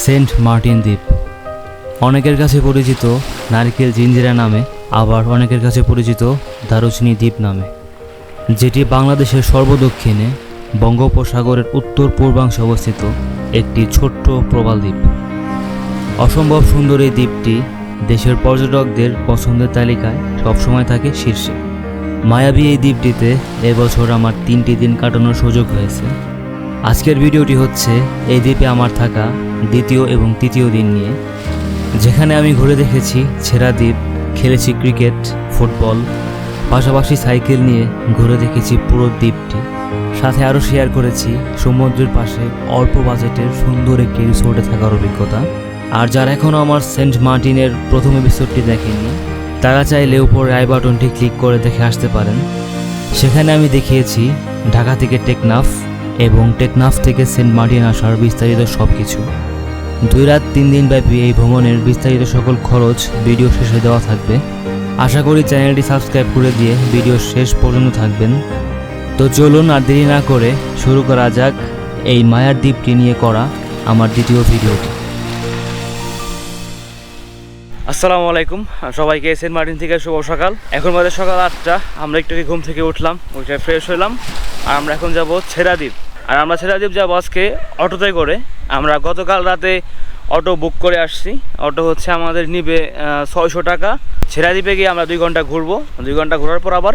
Saint Martin দ্বীপ। অনেকের কাছে পরিচিত নারকেল জিঞ্জিরা নামে, আবার অনেকের কাছে পরিচিত দারুচিনি দ্বীপ নামে, যেটি বাংলাদেশের সর্বদক্ষিণে বঙ্গোপসাগরের উত্তর পূর্বাংশে অবস্থিত একটি ছোট্ট প্রবাল দ্বীপ। অসম্ভব সুন্দর এই দ্বীপটি দেশের পর্যটকদের পছন্দের তালিকায় সবসময় থাকে শীর্ষে। মায়াবী এই দ্বীপটিতে এবছর আমার তিনটি দিন কাটানোর সুযোগ হয়েছে। আজকের ভিডিওটি হচ্ছে এই দ্বীপে আমার থাকা দ্বিতীয় এবং তৃতীয় দিন নিয়ে, যেখানে আমি ঘুরে দেখেছি ছেঁড়া দ্বীপ, খেলেছি ক্রিকেট, ফুটবল, পাশাপাশি সাইকেল নিয়ে ঘুরে দেখেছি পুরো দ্বীপটি। সাথে আরও শেয়ার করেছি সমুদ্রের পাশে অল্প বাজেটের সুন্দর একটি রিসোর্টে থাকার অভিজ্ঞতা। আর যারা এখনও আমার সেন্ট মার্টিনের প্রথম এপিসোডটি দেখেনি তারা চাইলে উপরে আই বাটনটি ক্লিক করে দেখে আসতে পারেন। সেখানে আমি দেখিয়েছি ঢাকা থেকে টেকনাফ এবং টেকনাফ থেকে সেন্ট মার্টিন আসার বিস্তারিত সব কিছু দুই রাত, তিন দিন ব্যাপী এই ভ্রমণের বিস্তারিত সকল খরচ ভিডিও শেষে দেওয়া থাকবে। আশা করি চ্যানেলটি সাবস্ক্রাইব করে দিয়ে ভিডিও শেষ পর্যন্ত থাকবেন। তো চলুন আর দেরি না করে শুরু করা যাক এই মায়ার দ্বীপটি নিয়ে করা আমার দ্বিতীয় ভিডিওটি। আসসালামু আলাইকুম। সবাইকে সেন্ট মার্টিন থেকে শুভ সকাল। এখন বাজে সকাল আটটা। আমরা একটু ঘুম থেকে উঠলাম ওইটা ফ্রেশ হলাম আর আমরা এখন যাব ছেড়াদ্বীপ। আর আমরা ছেড়াদ্বীপ যাব আজকে অটোতে করে। আমরা গতকাল রাতে অটো বুক করে আসছি। অটো হচ্ছে আমাদের নিবে ছয়শো টাকা। ছেড়াদ্বীপে গিয়ে আমরা দুই ঘণ্টা ঘুরবো। দুই ঘণ্টা ঘোরার পর আবার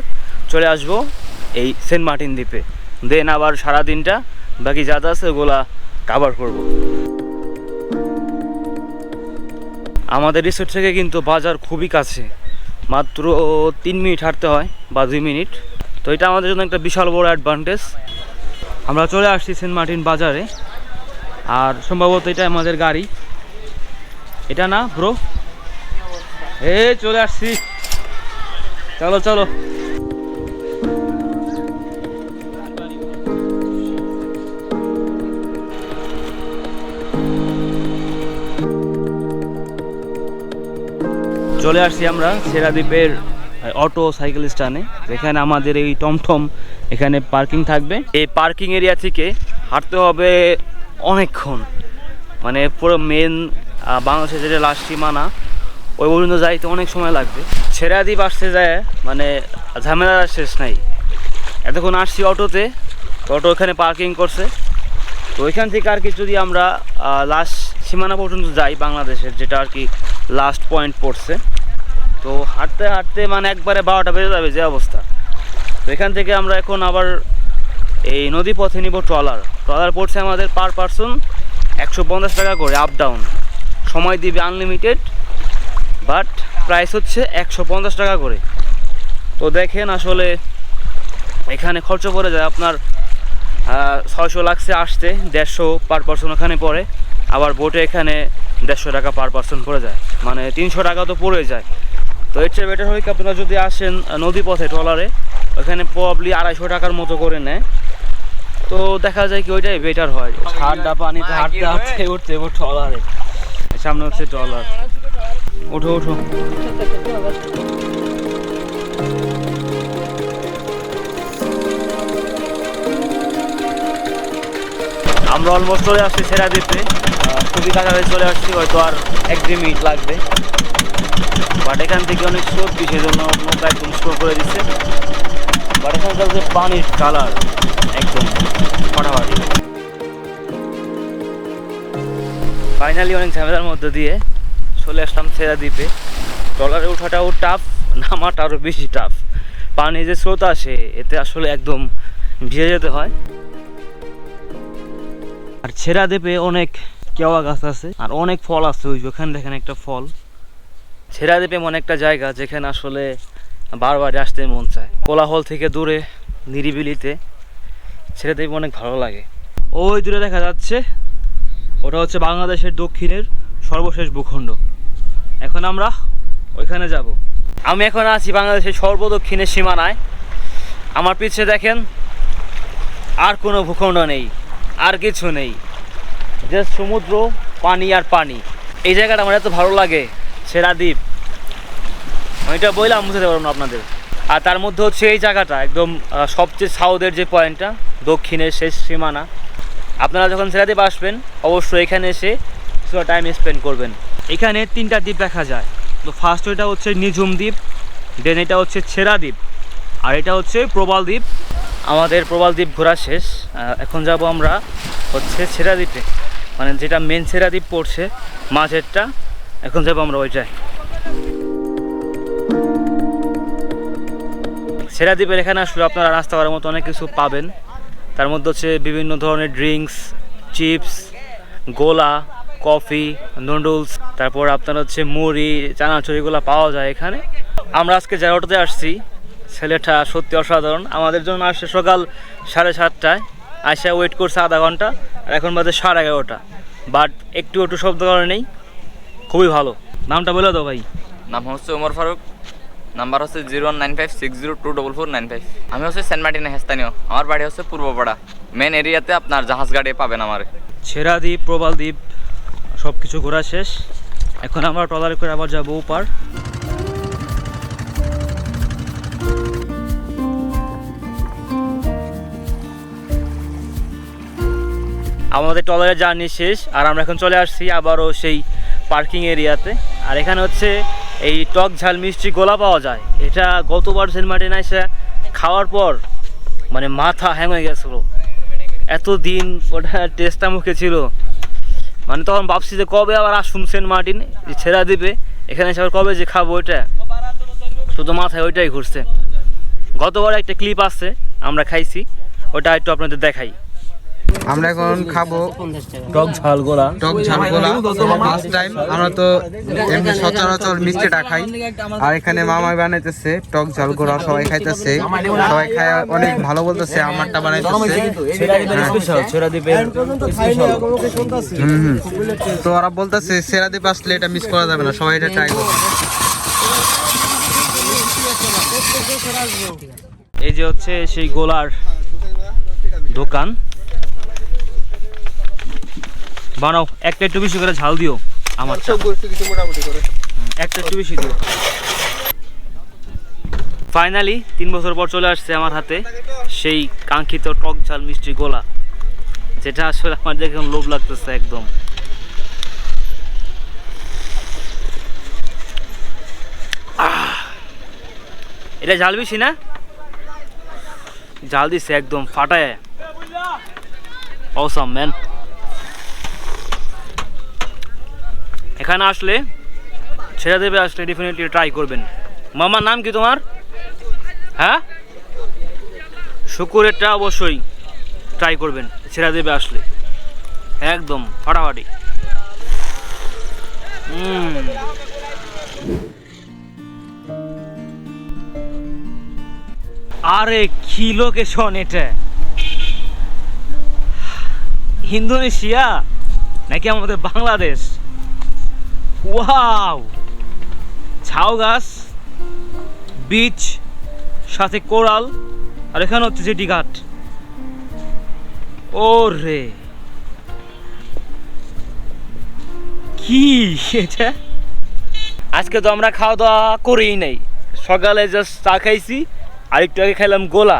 চলে আসব এই সেন্ট মার্টিন দ্বীপে। দেন আবার সারা দিনটা বাকি যা যা আছে ওগুলা কাভার করব। আমাদের রিসোর্ট থেকে কিন্তু বাজার খুবই কাছে। মাত্র তিন মিনিট হাঁটতে হয় বা দুই মিনিট। তো এটা আমাদের জন্য একটা বিশাল বড় অ্যাডভান্টেজ আমরা চলে আসছি সেন্ট মার্টিন বাজারে। আর সম্ভবত এটা আমাদের গাড়ি। এটা না ব্রো এ চলে আসছি। চলো চলো। চলে আসছি আমরা সেরাদ্বীপের অটো সাইকেল স্ট্যান্ডে যেখানে আমাদের এই টমটম এখানে পার্কিং থাকবে। এই পার্কিং এরিয়া থেকে হাঁটতে হবে অনেকক্ষণ। মানে পুরো মেন বাংলাদেশের যেটা লাস্ট সীমানা, ওই পর্যন্ত যাইতে অনেক সময় লাগবে। সেরাদ্বীপ আসতে যায় মানে ঝামেলার শেষ নাই। এতক্ষণ আসছি অটোতে অটো এখানে পার্কিং করছে। তো ওইখান থেকে আর কি যদি আমরা লাস্ট সীমানা পর্যন্ত যাই বাংলাদেশের, যেটা আর কি লাস্ট পয়েন্ট পড়ছে। তো হাঁটতে হাঁটতে মানে একবারে বারোটা বেজে যাবে যে অবস্থা। তো এখান থেকে আমরা এখন আবার এই নদী পথে নিব ট্রলার। ট্রলার পড়ছে আমাদের পার পারসন একশো পঞ্চাশ টাকা করে আপ ডাউন সময় দিবে আনলিমিটেড বাট প্রাইস হচ্ছে একশো পঞ্চাশ টাকা করে। তো দেখেন আসলে এখানে খরচ পড়ে যায়, আপনার ছয়শো লাগছে আসতে, দেড়শো পার পার্সন ওখানে পড়ে। আবার বোটে এখানে দেড়শো টাকা পার পার্সন পড়ে যায়। মানে তিনশো টাকা তো পড়ে যায়। তো এর চেয়ে বেটার হয় কি আপনারা যদি আসেন নদী পথে ট্রলারে ওখানে প্রবলি আড়াইশো টাকার মতো করে নেয়। তো দেখা যায় কি ওইটাই বেটার হয়। ঠান্ডা পানিতে হাঁটতে হাঁটতে উঠতে উঠতে ট্রলারে। সামনে হচ্ছে ট্রলার। ওঠো ওঠো। আমরা অলমোস্ট চলে আসছি সেরা দিতে। খুবই কাছাকাছি চলে আসছি, হয়তো আর এক দুই মিনিট লাগবে। বাট এখান থেকে অনেক কি সেজন্য নৌকা একদম স্টোর করে দিচ্ছে বাট এখানকার যে পানির কালার, একদম ফাটাফাটি ফাইনালি অনেক ঝামেলার মধ্যে দিয়ে চলে আসলাম সেরা দ্বীপে ট্রলারে ওঠাটাও টাফ নামাটা আরও বেশি টাফ পানি যে স্রোত আসে, এতে আসলে একদম ভিজে যেতে হয়। আর ছেঁড়া দ্বীপে অনেক কেওয়া গাছ আছে, আর অনেক ফল আছে ওই ওখানে দেখেন একটা ফল। ছেঁড়া দ্বীপে এমন একটা জায়গা যেখানে আসলে বারবার আসতে মন চায়। কোলাহল থেকে দূরে, নিরিবিলিতে ছেড়ে দ্বীপ অনেক ভালো লাগে। ওই দূরে দেখা যাচ্ছে, ওটা হচ্ছে বাংলাদেশের দক্ষিণের সর্বশেষ ভূখণ্ড। এখন আমরা ওইখানে যাব। আমি এখন আছি বাংলাদেশের সর্বদক্ষিণের সীমানায়। আমার পিছে দেখেন, আর কোনো ভূখণ্ড নেই, আর কিছু নেই। জাস্ট সমুদ্র, পানি আর পানি। এই জায়গাটা আমার এত ভালো লাগে, সেরা দ্বীপ। আমি এটা বললাম বুঝতে পারব না আপনাদের। আর তার মধ্যে হচ্ছে এই জায়গাটা, একদম সবচেয়ে সাউথের যে পয়েন্টটা, দক্ষিণের শেষ সীমানা। আপনারা যখন সেরাদ্বীপ আসবেন, অবশ্যই এখানে এসে কিছু টাইম স্পেন্ড করবেন। এখানে তিনটা দ্বীপ দেখা যায়। তো ফার্স্ট ওইটা হচ্ছে নিঝুম দ্বীপ দেন এটা হচ্ছে ছেঁড়া দ্বীপ, আর এটা হচ্ছে প্রবাল দ্বীপ। আমাদের প্রবাল দ্বীপ ঘোরা শেষ। এখন যাব আমরা হচ্ছে ছেঁড়া দ্বীপে। মানে যেটা মেন ছেঁড়া দ্বীপ পড়ছে মাঝেরটা এখন যাব আমরা ওইটায়। সেরা দ্বীপের এখানে আসলে আপনারা নাস্তা করার মতো অনেক কিছু পাবেন। তার মধ্যে হচ্ছে বিভিন্ন ধরনের ড্রিঙ্কস চিপস গোলা কফি নুডলস তারপর আপনার হচ্ছে মুড়ি, চানাচুর, এগুলো পাওয়া যায় এখানে। আমরা আজকে জায়গাটাতে আসছি। ছেলেটা সত্যি অসাধারণ। আমাদের জন্য আসছে সকাল সাড়ে সাতটায়। আসা ওয়েট করছে আধা ঘণ্টা আর এখন বাজে সাড়ে এগারোটা। বাট একটু একটু শব্দ করে নেই। খুবই ভালো। নামটা বলে দাও ভাই। নাম হচ্ছে ওমর ফারুক। নাম্বার হচ্ছে zero one nine five six zero two double four nine five. আমি হচ্ছে সেন্ট মার্টিনে হেস্তানীয়। আমার বাড়ি হচ্ছে পূর্বপাড়া। মেন এরিয়াতে আপনার জাহাজ গাড়ি পাবেন আমার। ছেড়া দ্বীপ প্রবাল দ্বীপ সব কিছু ঘোরা শেষ। এখন আমরা ট্রলারে করে আবার যাব ওপার। আমাদের ট্রলারের জার্নি শেষ, আর আমরা এখন চলে আসছি আবারও সেই পার্কিং এরিয়াতে। আর এখানে হচ্ছে এই টক ঝাল মিষ্টি গোলা পাওয়া যায়। এটা গতবার সেন্ট মার্টিন এসে খাওয়ার পর মানে মাথা হ্যাং হয়ে গেছিল। এত দিন ওটা টেস্টটা মুখে ছিল। মানে তখন ভাবছি যে কবে আবার আসুন সেন্ট মার্টিন ছেড়া দিবে। এখানে এসে আবার কবে যে খাব ওইটা শুধু মাথায় ওইটাই ঘুরছে। গতবার একটা ক্লিপ আছে, আমরা খাইছি। ওটা একটু আপনাদের দেখাই। আমরা এখন খাব টক ঝাল গোলা। টক ঝাল গোলা ফার্স্ট টাইম আমরা তো এমনি সচরাচর মিষ্টিটা খাই। আর এখানে মামাই বানাইতেছে টক ঝাল গোলা সবাই খাইতেছে। সবাই খায় অনেক ভালো বলতেছে আমারটা বানাইতেছে। হুম হুম। তো ওরা বলতেছে সেরা দ্বীপ আসলে এটা মিস করা যাবে না সবাই এটা ট্রাই করবে। এই যে হচ্ছে সেই গোলার দোকান। বানাও একটা একটু বেশি করে ঝাল দিও আমার একটা একটু বেশি দিও। ফাইনালি তিন বছর পর চলে আসছে আমার হাতে সেই কাঙ্ক্ষিত টক ঝাল মিষ্টি গোলা যেটা আসলে আমার দেখে লোভ লাগতেছে একদম। এটা ঝাল বেশি না? জাল দিছে একদম ফাটায়। অসাম ম্যান এখানে আসলে ছেড়ে দেবে, আসলে ডেফিনেটলি ট্রাই করবেন। মামার নাম কি তোমার? হ্যাঁ? শুকুরেরটা অবশ্যই ট্রাই করবেন, ছেড়ে দেবে আসলে। একদম, ফাটাফাটি। আরে, কি লোকেশন এটা? ইন্দোনেশিয়া? নাকি আমাদের বাংলাদেশ? ওয়াও ঝাউ গাছ বিচ সাথে কোরাল, আর এখানে হচ্ছে জেটি ঘাট। ও রে কি এটা? আজকে তো আমরা খাওয়া দাওয়া করেই নাই। সকালে জাস্ট চা খাইছি আর একটু আগে খাইলাম গোলা।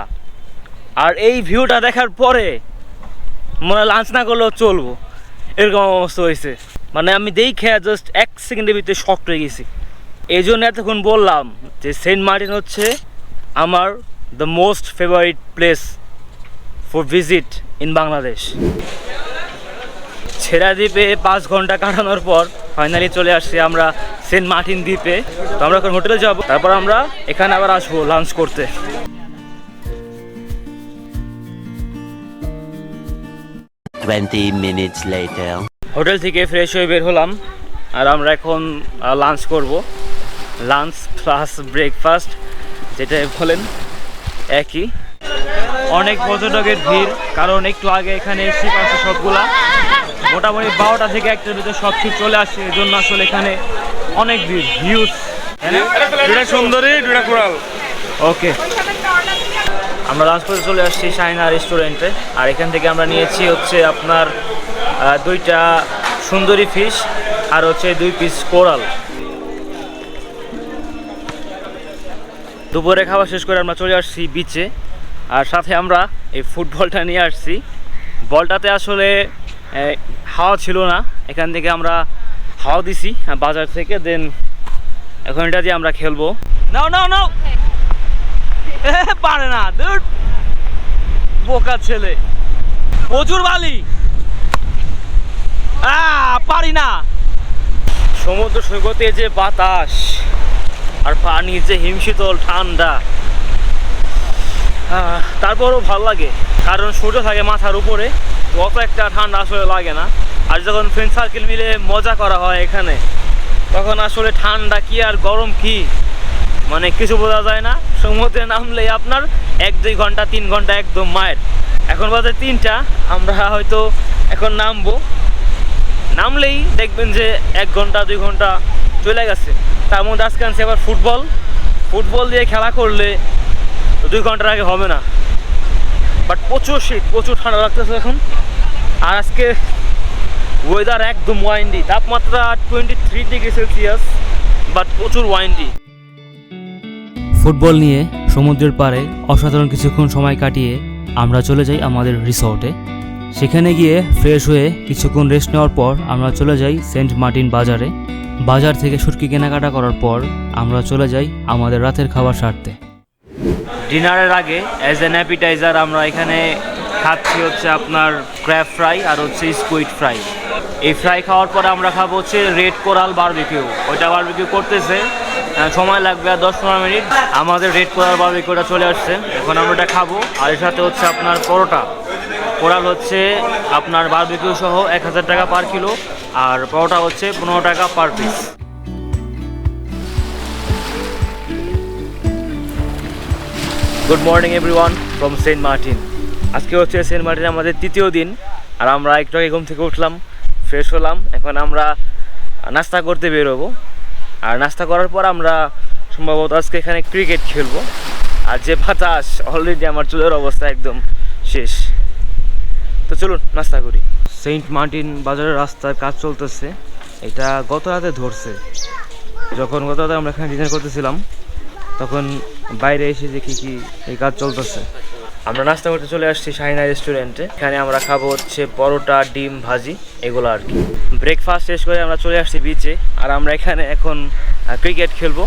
আর এই ভিউটা দেখার পরে মনে লাঞ্চ না করলেও চলবো। এরকম অবস্থা হয়েছে। মানে আমি দেখে জাস্ট এক সেকেন্ডের ভিতরে শক্ট হয়ে গেছি। এই জন্য এতক্ষণ বললাম যে সেন্ট মার্টিন হচ্ছে আমার the most favourite place for visit in Bangladesh Chhera দ্বীপে পাঁচ ঘণ্টা কাটানোর পর ফাইনালি চলে আসছি আমরা সেন্ট মার্টিন দ্বীপে। তো আমরা এখন হোটেলে যাব, তারপর আমরা এখানে আবার আসব লাঞ্চ করতে। Twenty minutes later. হোটেল থেকে ফ্রেশ হয়ে বের হলাম আর আমরা এখন লাঞ্চ করব। লাঞ্চ প্লাস ব্রেকফাস্ট যেটা বলেন একই। অনেক পর্যটকের ভিড় কারণ একটু আগে এখানে শিপ আছে সবগুলা। মোটামুটি বারোটা থেকে একটার ভিতরে সব শিপ চলে আসে এই জন্য আসলে এখানে অনেক ভিড় হিউজ দুটা সুন্দরী দুটা কোরাল ওকে আমরা লাঞ্চ চলে আসছি শাইনা রেস্টুরেন্টে আর এখান থেকে আমরা নিয়েছি হচ্ছে আপনার দুইটা সুন্দরী ফিশ আর হচ্ছে দুই পিস কোরাল। দুপুরে খাওয়া শেষ করে আমরা চলে আসছি বিচে আর সাথে আমরা এই ফুটবলটা নিয়ে আসছি। বলটাতে আসলে হাওয়া ছিল না। এখান থেকে আমরা হাওয়া দিছি বাজার থেকে দেন এখন এটা দিয়ে আমরা খেলব। নাও নাও নাও! পারে না বোকা ছেলে। প্রচুর বালি। পারি না। সমুদ্র সৈকতে যে বাতাস আর পানি যে হিমশীতল, ঠান্ডা তারপরও ভালো লাগে। কারণ সূর্য থাকে মাথার উপরে অত একটা ঠান্ডা আসলে লাগে না। আর যখন ফ্রেন্ড সার্কেল মিলে মজা করা হয় এখানে, তখন আসলে ঠান্ডা কি আর গরম কি? মানে কিছু বোঝা যায় না। সমুদ্রে নামলে আপনার এক, দুই ঘণ্টা, তিন ঘণ্টা একদম মায়ের। এখন বাজে তিনটা, আমরা হয়তো এখন নামবো। নামলেই দেখবেন যে এক ঘণ্টা, দুই ঘণ্টা চলে গেছে। তার মধ্যে আজকে আনছি আবার ফুটবল। ফুটবল দিয়ে খেলা করলে দুই ঘণ্টার আগে হবে না। বাট প্রচুর শীত, প্রচুর ঠান্ডা লাগতেছে এখন। আর আজকে ওয়েদার একদম ওয়াইন্ডি তাপমাত্রা twenty three degree Celsius but প্রচুর ওয়াইন্ডি ফুটবল নিয়ে সমুদ্রের পাড়ে অসাধারণ কিছুক্ষণ সময় কাটিয়ে আমরা চলে যাই আমাদের রিসর্টে। সেখানে গিয়ে ফ্রেশ হয়ে কিছুক্ষণ রেস্ট নেওয়ার পর আমরা চলে যাই সেন্ট মার্টিন বাজারে। বাজার থেকে সুটকি কেনাকাটা করার পর আমরা চলে যাই আমাদের রাতের খাবার সারতে। ডিনারের আগে অ্যাজ অ্যান অ্যাপিটাইজার আমরা এখানে খাচ্ছি হচ্ছে আপনার ক্র্যাব ফ্রাই আর হচ্ছে স্কুইড ফ্রাই। এই ফ্রাই খাওয়ার পরে আমরা খাব হচ্ছে রেড কোরাল বারবিকিউ। ওইটা বারবিকিউ করতেছে। সময় লাগবে আর দশ পনেরো মিনিট। আমাদের রেড কোরাল বারবিকিউটা চলে আসছে। এখন আমরা এটা খাব। আর এর সাথে হচ্ছে আপনার পরোটা। কোরাল হচ্ছে আপনার বারবিকিউ সহ এক হাজার টাকা পার কিলো আর পরোটা হচ্ছে পনেরো টাকা per piece good morning everyone from Saint Martin আজকে হচ্ছে সেন্ট মার্টিন আমাদের তৃতীয় দিন। আর আমরা একটু আগে ঘুম থেকে উঠলাম ফ্রেশ হলাম। এখন আমরা নাস্তা করতে বেরোবো। আর নাস্তা করার পর আমরা সম্ভবত আজকে এখানে ক্রিকেট খেলব। আর যে বাতাস অলরেডি আমার চুলের অবস্থা একদম শেষ। তো চলুন, নাস্তা করি। সেন্ট মার্টিন বাজারের রাস্তার কাজ চলতেছে। এটা গত রাতে ধরছে। যখন গত রাতে আমরা এখানে ডিনার করতেছিলাম, তখন বাইরে এসে দেখি কি এই কাজ চলতেছে। আমরা নাস্তা করতে চলে আসছি শাহিনা রেস্টুরেন্টে এখানে আমরা খাব হচ্ছে পরোটা, ডিম, ভাজি, এগুলো আর কি। ব্রেকফাস্ট শেষ করে আমরা চলে আসছি বিচে আর আমরা এখানে এখন ক্রিকেট খেলব।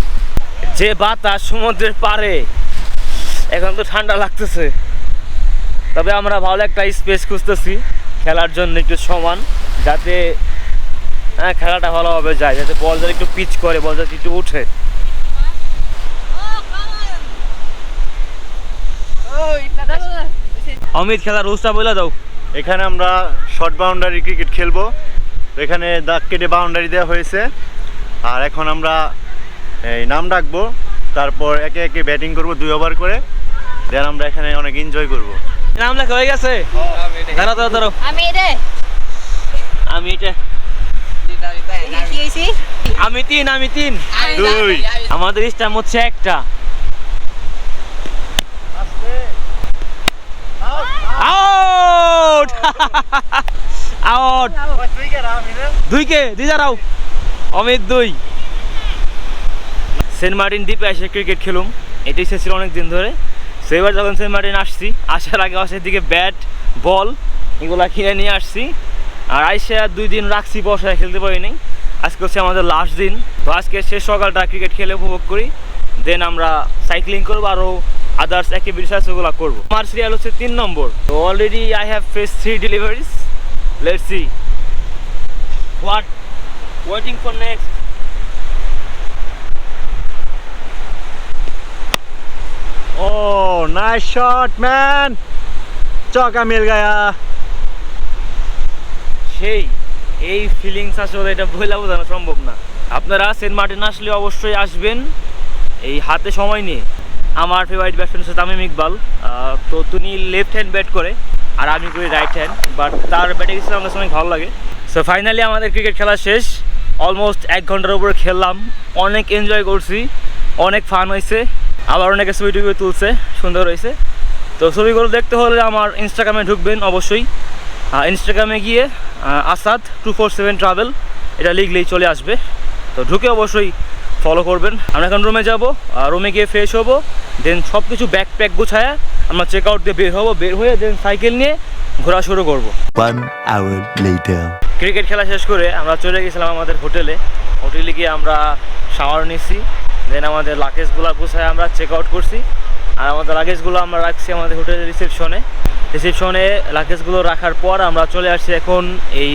যে বাতাস সমুদ্রের পারে এখন তো ঠান্ডা লাগতেছে। তবে আমরা ভালো একটা স্পেস খুঁজতেছি, খেলার জন্য একটু সমান, যাতে হ্যাঁ খেলাটা ভালোভাবে যায়, যাতে বল যাতে একটু পিচ করে বল যাতে একটু উঠে। অমিত খেলার রুলসটা বলে দাও। এখানে আমরা শর্ট বাউন্ডারি ক্রিকেট খেলব। এখানে দাগ কেটে বাউন্ডারি দেওয়া হয়েছে। আর এখন আমরা এই নাম ডাকবো তারপর একে একে ব্যাটিং করব দুই ওভার করে। দেন আমরা এখানে অনেক এনজয় করব। নাম লেখা হয়ে গেছে? দাঁড়াও দাঁড়াও দাঁড়াও। আমি রে আমি এটা। আমি তিন আমি তিন। দুই। আমাদের স্টাম হচ্ছে একটা। আউট আউট দুই কে দুই দাঁড়াও অমিত দুই। সেন্ট মার্টিন দ্বীপে এসে ক্রিকেট খেলুম। এটাই শেষছিল অনেক দিন ধরে। তো এবার যখন সেন্ট মার্টিন আসছি, আসার আগে আসার দিকে ব্যাট বল এগুলা কিনে নিয়ে আসছি। আর আইসে দুই দিন রাখছি, বসায় খেলতে পারিনি আজকে হচ্ছে আমাদের লাস্ট দিন। তো আজকে শেষ সকালটা ক্রিকেট খেলে উপভোগ করি। দেন আমরা সাইক্লিং করব আরও আদার্স অ্যাক্টিভিটিস আছে ওগুলো করব। আমার সিরিয়াল হচ্ছে তিন নম্বর। তো already I have face three deliveries let's see what waiting for next oh nice shot man চকা মিল গায়া। সেই এই ফিলিংস আসলে এটা বইলা বোঝানো সম্ভব না। আপনারা সেন্ট মার্টিন আসলে অবশ্যই আসবেন এই হাতে সময় নিয়ে। আমার ফেভারিট ব্যাটসম্যান হচ্ছে তামিম ইকবাল। তো তিনি লেফট হ্যান্ড ব্যাট করে আর আমি করি রাইট হ্যান্ড বাট তার ব্যাটিং স্টাইল আমার অনেক ভালো লাগে। সো ফাইনালি আমাদের ক্রিকেট খেলা শেষ। অলমোস্ট এক ঘণ্টার উপরে খেললাম। অনেক এনজয় করছি। অনেক ফান হয়েছে। আবার অনেকে ছবি টুবি তুলছে। সুন্দর হয়েছে। তো ছবিগুলো দেখতে হলে আমার ইনস্টাগ্রামে ঢুকবেন অবশ্যই। ইনস্টাগ্রামে গিয়ে Asad two four seven travel এটা লিখলেই চলে আসবে। তো ঢুকে অবশ্যই ফলো করবেন। আমরা এখন রুমে যাব। রুমে গিয়ে ফ্রেশ হব। দেন সব কিছু ব্যাগ প্যাক গুছায়া আমরা চেক আউট দিয়ে বের হব বের হয়ে দেন সাইকেল নিয়ে ঘোরা শুরু করব। One hour later. ক্রিকেট খেলা শেষ করে আমরা চলে গেছিলাম আমাদের হোটেলে। হোটেলে গিয়ে আমরা শাওয়ার নিছি দেন আমাদের লাগেজগুলো গুছায় আমরা চেক আউট করছি। আর আমাদের লাগেজগুলো আমরা রাখছি আমাদের হোটেলের রিসেপশনে রিসেপশনে লাগেজগুলো রাখার পর আমরা চলে আসছি এখন এই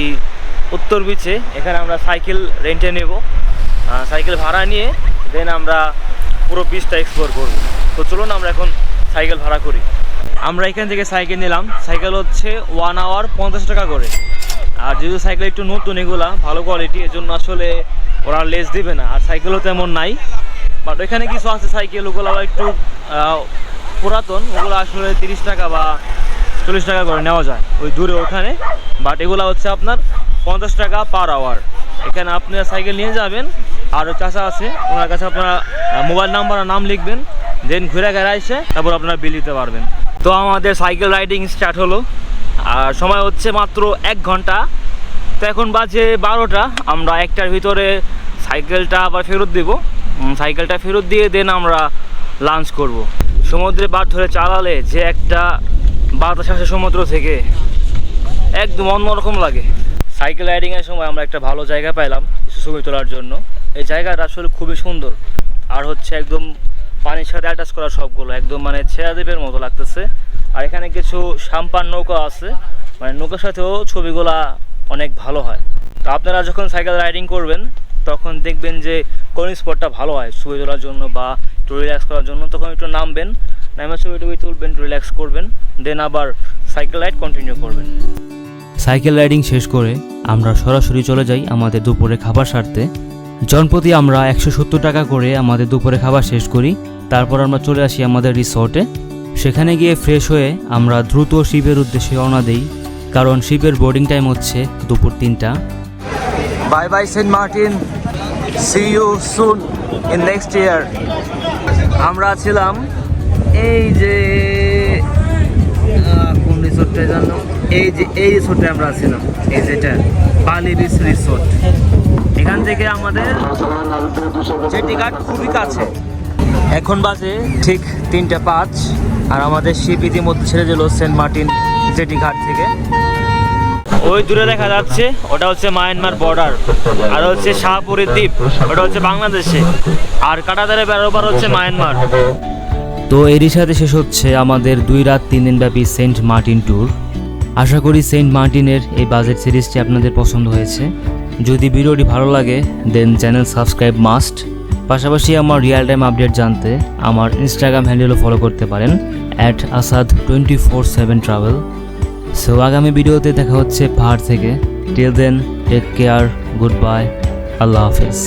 উত্তর বিচে এখানে আমরা সাইকেল রেন্টে নেব। সাইকেল ভাড়া নিয়ে দেন আমরা পুরো বিচটা এক্সপ্লোর করব। তো চলুন আমরা এখন সাইকেল ভাড়া করি। আমরা এখান থেকে সাইকেল নিলাম। সাইকেল হচ্ছে ওয়ান আওয়ার পঞ্চাশ টাকা করে। আর যেহেতু সাইকেল একটু নতুন এগুলা, ভালো কোয়ালিটি জন্য আসলে ওরা লেস দিবে না। আর সাইকেলও তেমন নাই। বাট এখানে কিছু আছে সাইকেল, ওগুলো আবার একটু পুরাতন। ওগুলো আসলে তিরিশ টাকা বা চল্লিশ টাকা করে নেওয়া যায়। ওই দূরে ওখানে। বাট এগুলো হচ্ছে আপনার পঞ্চাশ টাকা পার আওয়ার এখানে আপনি সাইকেল নিয়ে যাবেন। আর চাষা আছে, ওনার কাছে আপনারা মোবাইল নাম্বার নাম লিখবেন, দেন ঘুরে ঘেরা এসে তারপর আপনারা বিল দিতে পারবেন। তো আমাদের সাইকেল রাইডিং স্টার্ট হলো। আর সময় হচ্ছে মাত্র এক ঘণ্টা। তো এখন বাজে বারোটা, আমরা একটার ভিতরে সাইকেলটা আবার ফেরত দেব। সাইকেলটা ফেরত দিয়ে দেন আমরা লাঞ্চ করব। সমুদ্রে বার ধরে চালালে যে একটা বাতাস আসে সমুদ্র থেকে, একদম অন্যরকম লাগে। সাইকেল রাইডিংয়ের সময় আমরা একটা ভালো জায়গা পাইলাম কিছু ছবি তোলার জন্য। এই জায়গাটা আসলে খুবই সুন্দর। আর হচ্ছে একদম পানির সাথে অ্যাটাচ করা সবগুলো, একদম মানে ছেঁড়া দ্বীপের মতো লাগতেছে। আর এখানে কিছু সাম্পান নৌকা আছে মানে নৌকার সাথেও ছবিগুলা অনেক ভালো হয়। তো আপনারা যখন সাইকেল রাইডিং করবেন, তখন দেখবেন যে কোন স্পটটা ভালো হয় ছবি তোলার জন্য বা একটু রিল্যাক্স করার জন্য। তখন একটু নামবেন নামে ছবি টবি তুলবেন রিল্যাক্স করবেন দেন আবার সাইকেল রাইড কন্টিনিউ করবেন। সাইকেল রাইডিং শেষ করে আমরা সরাসরি চলে যাই আমাদের দুপুরে খাবার সারতে। জনপ্রতি আমরা একশো সত্তর টাকা করে আমাদের দুপুরে খাবার শেষ করি। তারপর আমরা চলে আসি আমাদের রিসর্টে। সেখানে গিয়ে ফ্রেশ হয়ে আমরা দ্রুত শিপের উদ্দেশ্যে রওনা দিই, কারণ শিপের বোর্ডিং টাইম হচ্ছে দুপুর তিনটা। Bye bye Saint Martin see you soon in next year আমরা ছিলাম এই যে কোন রিসোর্টে জানো? এই যে, এই রিসোর্টে আমরা ছিলাম এই যেটা বালি বিচ রিসোর্ট এখান থেকে আমাদের জেটিঘাট খুবই কাছে। এখন বাজে ঠিক তিনটে পাঁচ, আর আমাদের শিপ ইতিমধ্যে ছেড়ে দিল সেন্ট মার্টিন জেটিঘাট থেকে। ওই দূরে দেখা যাচ্ছে, ওটা হচ্ছে মায়ানমার বর্ডার আর হচ্ছে শাহপুরের দ্বীপ, ওটা হচ্ছে বাংলাদেশে। আর কাটাতারে বেরোবার হচ্ছে মায়ানমার। তো এরই সাথে শেষ হচ্ছে আমাদের দুই রাত তিন দিন ব্যাপী সেন্ট মার্টিন ট্যুর আশা করি সেন্ট মার্টিনের এই বাজেট সিরিজটি আপনাদের পছন্দ হয়েছে। যদি ভিডিওটি ভালো লাগে দেন চ্যানেল সাবস্ক্রাইব মাস্ট পাশাপাশি আমার রিয়েল টাইম আপডেট জানতে আমার ইনস্টাগ্রাম হ্যান্ডেলও ফলো করতে পারেন at Asad twenty four seven travel so আগামী ভিডিওতে দেখা হচ্ছে পাহাড় থেকে। Till then take care good bye আল্লাহ হাফেজ।